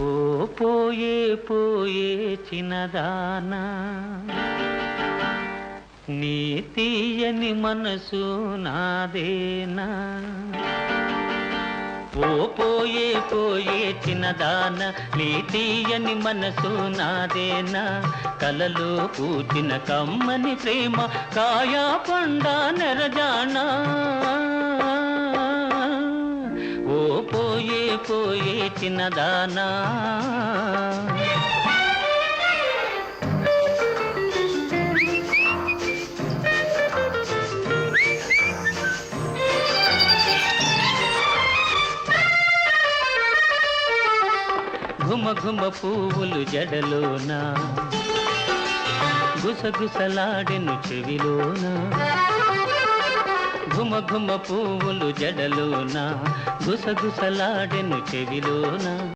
ఓ పోయే పోయే చిన్నదానా నీ తీయని మనసు నాదేనా? ఓ పోయే పోయే చిన్నదాన నీ తీయని మనసు నాదేనా? కలలో కూచిన కమ్మని ప్రేమ కాయా పండా నెరజానా? పోయే పోయే చిన్నదానా. ఘుమ ఘుమ పువ్వులు జడలోనా. గుసగుసలాడెను చెవిలోన. ఘుమ ఘుమ పువ్వులు జడలోన గుసగుసలాడెను చెవిలోన.